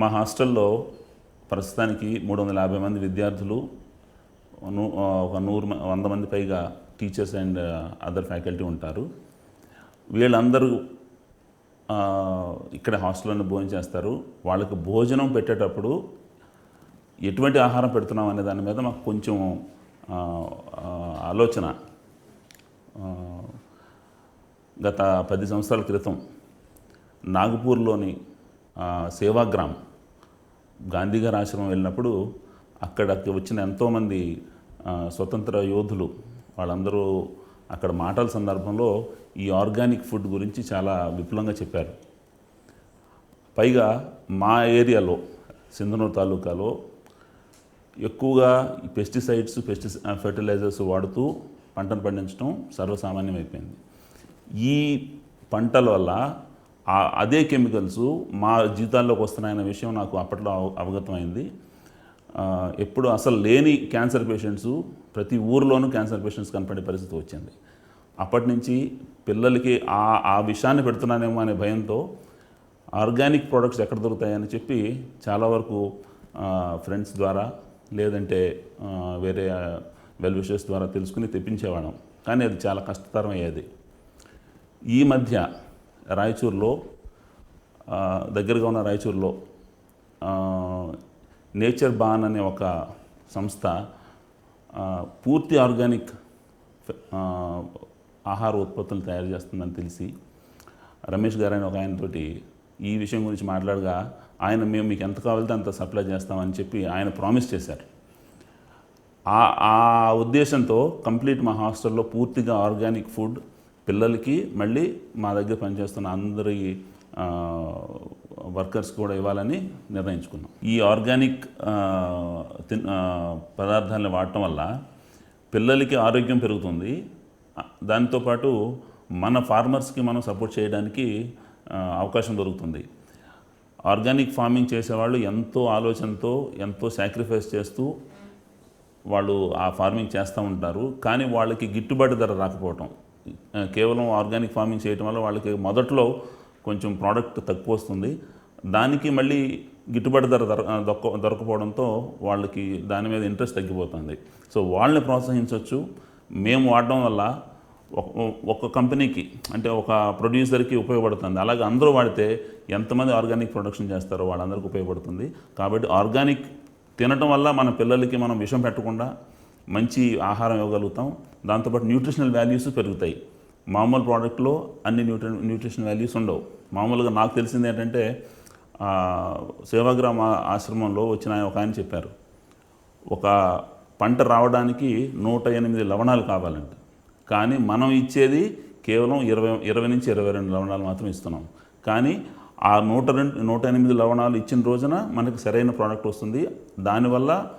మా హాస్టల్లో ప్రస్తుతానికి మూడు వందల యాభై మంది విద్యార్థులు ఒక నూరు వంద మంది పైగా టీచర్స్ అండ్ అదర్ ఫ్యాకల్టీ ఉంటారు. వీళ్ళందరూ ఇక్కడ హాస్టల్లోనే భోజనం చేస్తారు. వాళ్ళకి భోజనం పెట్టేటప్పుడు ఎటువంటి ఆహారం పెడుతున్నాం అనే దాని మీద మాకు కొంచెం ఆలోచన. గత పది సంవత్సరాల క్రితం నాగపూర్లోని సేవాగ్రామ్ గాంధీ గారి ఆశ్రమం వెళ్ళినప్పుడు అక్కడికి వచ్చిన ఎంతోమంది స్వతంత్ర యోధులు వాళ్ళందరూ అక్కడ మాటల సందర్భంలో ఈ ఆర్గానిక్ ఫుడ్ గురించి చాలా విపులంగా చెప్పారు. పైగా మా ఏరియాలో సింధనూరు తాలూకాలో ఎక్కువగా ఈ పెస్టిసైడ్స్ పెస్టి ఫెర్టిలైజర్స్ వాడుతూ పంటను పండించడం సర్వసామాన్యమైపోయింది. ఈ పంటల వల్ల అదే కెమికల్స్ మా జీవితాల్లోకి వస్తున్నాయన్న విషయం నాకు అప్పట్లో అవగతమైంది. ఎప్పుడు అసలు లేని క్యాన్సర్ పేషెంట్స్ ప్రతి ఊర్లోనూ క్యాన్సర్ పేషెంట్స్ కనపడే పరిస్థితి వచ్చింది. అప్పటి నుంచి పిల్లలకి ఆ ఆ విషయాన్ని పెడుతున్నానేమో అనే భయంతో ఆర్గానిక్ ప్రోడక్ట్స్ ఎక్కడ దొరుకుతాయని చెప్పి చాలా వరకు ఫ్రెండ్స్ ద్వారా లేదంటే వేరే వెల్ విషెస్ ద్వారా తెలుసుకుని తెప్పించేవాళ్ళం. కానీ అది చాలా కష్టతరం అయ్యేది ఈ మధ్య రాయచూరులో దగ్గరగా ఉన్న రాయచూరులో నేచర్ బాన్ అనే ఒక సంస్థ పూర్తి ఆర్గానిక్ ఆహార ఉత్పత్తులు తయారు చేస్తుందని తెలిసి రమేష్ గారు అని ఒక ఆయనతోటి ఈ విషయం గురించి మాట్లాడగా ఆయన మేము మీకు ఎంత కావాలితే అంత సప్లై చేస్తామని చెప్పి ఆయన ప్రామిస్ చేశారు. ఆ ఆ ఉద్దేశంతో కంప్లీట్ మా హాస్టల్లో పూర్తిగా ఆర్గానిక్ ఫుడ్ పిల్లలకి మళ్ళీ మా దగ్గర పనిచేస్తున్న అందరి వర్కర్స్ కూడా ఇవ్వాలని నిర్ణయించుకున్నాం. ఈ ఆర్గానిక్ తిన్- పదార్థాలను వాడటం వల్ల పిల్లలకి ఆరోగ్యం పెరుగుతుంది. దాంతోపాటు మన ఫార్మర్స్కి మనం సపోర్ట్ చేయడానికి అవకాశం దొరుకుతుంది. ఆర్గానిక్ ఫార్మింగ్ చేసేవాళ్ళు ఎంతో ఆలోచనతో ఎంతో సాక్రిఫైస్ చేస్తూ వాళ్ళు ఆ ఫార్మింగ్ చేస్తూ ఉంటారు. కానీ వాళ్ళకి గిట్టుబాటు ధర రాకపోవటం. కేవలం ఆర్గానిక్ ఫార్మింగ్ చేయటం వల్ల వాళ్ళకి మొదట్లో కొంచెం ప్రోడక్ట్ తక్కువ వస్తుంది. దానికి మళ్ళీ గిట్టుబాటు ధర దొర దొక్క దొరకపోవడంతో వాళ్ళకి దాని మీద ఇంట్రెస్ట్ తగ్గిపోతుంది. సో వాళ్ళని ప్రోత్సహించవచ్చు మేము వాడడం వల్ల ఒక కంపెనీకి అంటే ఒక ప్రొడ్యూసర్కి ఉపయోగపడుతుంది. అలాగే అందరూ వాడితే ఎంతమంది ఆర్గానిక్ ప్రొడక్షన్ చేస్తారో వాళ్ళందరికీ ఉపయోగపడుతుంది. కాబట్టి ఆర్గానిక్ తినటం వల్ల మన పిల్లలకి మనం విషం పెట్టకుండా మంచి ఆహారం ఇవ్వగలుగుతాం. దాంతోపాటు న్యూట్రిషనల్ వాల్యూస్ పెరుగుతాయి. మామూలు ప్రోడక్ట్లో అన్ని న్యూట్రి న్యూట్రిషన్ వాల్యూస్ ఉండవు. మామూలుగా నాకు తెలిసింది ఏంటంటే సేవాగ్రామ ఆశ్రమంలో వచ్చిన ఆయన ఒక ఆయన చెప్పారు. ఒక పంట రావడానికి నూట ఎనిమిది లవణాలు కావాలంట. కానీ మనం ఇచ్చేది కేవలం ఇరవై ఇరవై నుంచి ఇరవై రెండు లవణాలు మాత్రం ఇస్తున్నాం. కానీ ఆ నూట రెండు నూట ఎనిమిది లవణాలు ఇచ్చిన రోజున మనకి సరైన ప్రోడక్ట్ వస్తుంది. దానివల్ల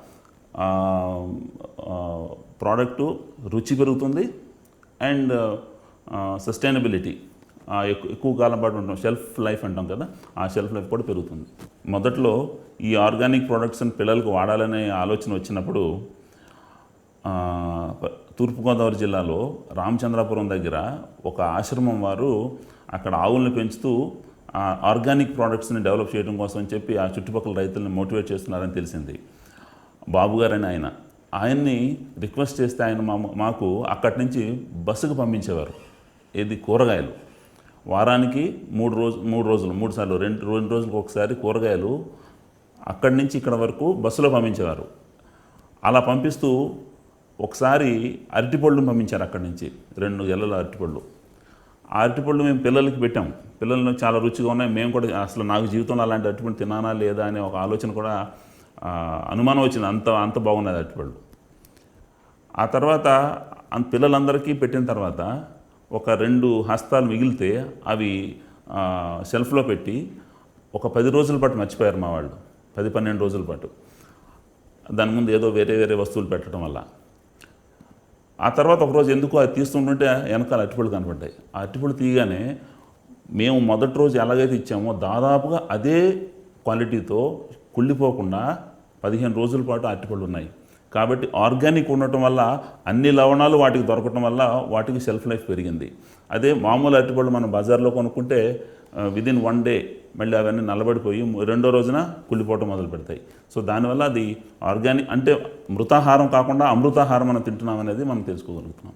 ప్రోడక్టు రుచి పెరుగుతుంది అండ్ సస్టైనబిలిటీ. ఎక్కువ ఎక్కువ కాలం పాటు ఉంటాం షెల్ఫ్ లైఫ్ అంటాం కదా ఆ షెల్ఫ్ లైఫ్ కూడా పెరుగుతుంది. మొదట్లో ఈ ఆర్గానిక్ ప్రోడక్ట్స్ని పిల్లలకు వాడాలనే ఆలోచన వచ్చినప్పుడు తూర్పుగోదావరి జిల్లాలో రామచంద్రాపురం దగ్గర ఒక ఆశ్రమం వారు అక్కడ ఆవుల్ని పెంచుతూ ఆ ఆర్గానిక్ ప్రోడక్ట్స్ని డెవలప్ చేయడం కోసం చెప్పి ఆ చుట్టుపక్కల రైతులను మోటివేట్ చేస్తున్నారని తెలిసింది. బాబు ఆయన. ఆయన్ని రిక్వెస్ట్ చేస్తే ఆయన మా మాకు అక్కడి నుంచి బస్సుకు పంపించేవారు. ఏది? కూరగాయలు. వారానికి మూడు రోజు మూడు రోజులు మూడు సార్లు రెండు రెండు రోజులకు ఒకసారి కూరగాయలు అక్కడి నుంచి ఇక్కడ వరకు బస్సులో పంపించేవారు. అలా పంపిస్తూ ఒకసారి అరటిపళ్ళు పంపించారు అక్కడి నుంచి. రెండు గెలల అరటిపళ్ళు. ఆ అరటిపళ్ళు మేము పిల్లలకి పెట్టాం. పిల్లలు చాలా రుచిగా ఉన్నాయి. మేము కూడా అసలు నాకు జీవితంలో అలాంటి అరటిపండు తినానా లేదా అనే ఒక ఆలోచన కూడా అనుమానం వచ్చింది. అంత అంత బాగున్నది అరటిపళ్ళు ఆ తర్వాత పిల్లలందరికీ పెట్టిన తర్వాత ఒక రెండు హస్తాలు మిగిలితే అవి సెల్ఫ్లో షెల్ఫ్లో పెట్టి ఒక పది రోజుల పాటు మర్చిపోయారు మా వాళ్ళు. పది పన్నెండు రోజుల పాటు. దాని ముందు ఏదో వేరే వేరే వస్తువులు పెట్టడం వల్ల. ఆ తర్వాత ఒకరోజు ఎందుకు అది తీస్తుంటుంటే వెనకాల అరటిపళ్ళు కనపడ్డాయి. ఆ అరటిపళ్ళు తీయగానే మేము మొదటి రోజు ఎలాగైతే ఇచ్చామో దాదాపుగా అదే క్వాలిటీతో కుళ్ళిపోకుండా పదిహేను రోజుల పాటు అరటిపళ్ళు ఉన్నాయి. కాబట్టి ఆర్గానిక్ ఉండటం వల్ల అన్ని లవణాలు వాటికి దొరకటం వల్ల వాటికి షెల్ఫ్ లైఫ్ పెరిగింది. అదే మామూలు అరటిపళ్ళు మనం బజార్లో కొనుక్కుంటే విదిన్ వన్ డే మళ్ళీ అవన్నీ నల్లబడిపోయి రెండో రోజున కుళ్ళిపోవటం మొదలు పెడతాయి. సో దానివల్ల అది ఆర్గానిక్ అంటే మృతాహారం కాకుండా అమృతాహారం మనం తింటున్నాం అనేది మనం తెలుసుకోగలుగుతున్నాం.